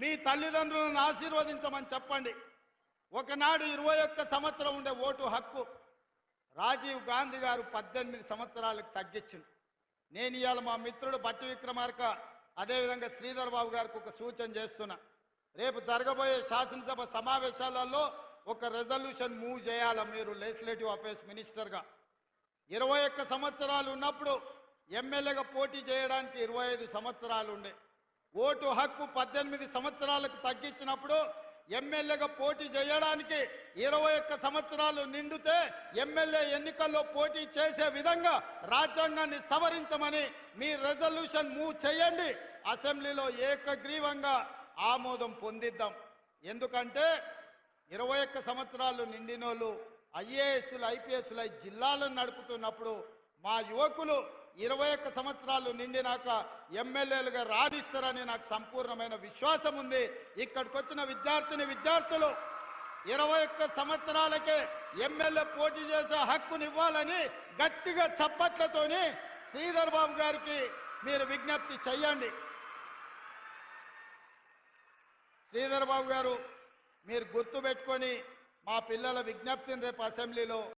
మీ తల్లిదండ్రులను ఆశీర్వదించమని చెప్పండి. ఒకనాడు ఇరవై ఒక్క సంవత్సరం ఉండే ఓటు హక్కు రాజీవ్ గాంధీ గారు పద్దెనిమిది సంవత్సరాలకు తగ్గించింది నేను ఇవాళ మా మిత్రుడు బట్టి విక్రమార్క అదేవిధంగా శ్రీధర్ బాబు గారికి ఒక సూచన చేస్తున్నా. రేపు జరగబోయే శాసనసభ సమావేశాలలో ఒక రెజల్యూషన్ మూవ్ చేయాలి మీరు లెజిస్లేటివ్ అఫేర్స్ మినిస్టర్గా ఇరవై ఒక్క సంవత్సరాలు ఉన్నప్పుడు ఎమ్మెల్యేగా పోటీ చేయడానికి ఇరవై ఐదు సంవత్సరాలు ఉండే. ఓటు హక్కు పద్దెనిమిది సంవత్సరాలకు తగ్గించినప్పుడు ఎమ్మెల్యేగా పోటీ చేయడానికి ఇరవై ఒక్క సంవత్సరాలు నిండితే ఎమ్మెల్యే ఎన్నికల్లో పోటీ చేసే విధంగా రాజ్యాంగాన్ని సవరించమని మీ రెజల్యూషన్ మూవ్ చేయండి. అసెంబ్లీలో ఏకగ్రీవంగా ఆమోదం పొందిద్దాం. ఎందుకంటే ఇరవై ఒక్క సంవత్సరాలు నిండినోళ్ళు ఐఏఎస్లు ఐపీఎస్లు జిల్లాలను నడుపుతున్నప్పుడు మా యువకులు ఇరవై ఒక్క సంవత్సరాలు నిండినాక ఎమ్మెల్యేలుగా రాణిస్తారని నాకు సంపూర్ణమైన విశ్వాసం ఉంది. ఇక్కడికి వచ్చిన విద్యార్థిని విద్యార్థులు ఇరవై ఒక్క సంవత్సరాలకే ఎమ్మెల్యే పోటీ చేసే హక్కునివ్వాలని గట్టిగా చప్పట్లతోని శ్రీధర్ బాబు గారికి మీరు విజ్ఞప్తి చెయ్యండి. శ్రీధర్ బాబు గారు మీరు గుర్తుపెట్టుకొని మా పిల్లల విజ్ఞప్తిని రేపు అసెంబ్లీలో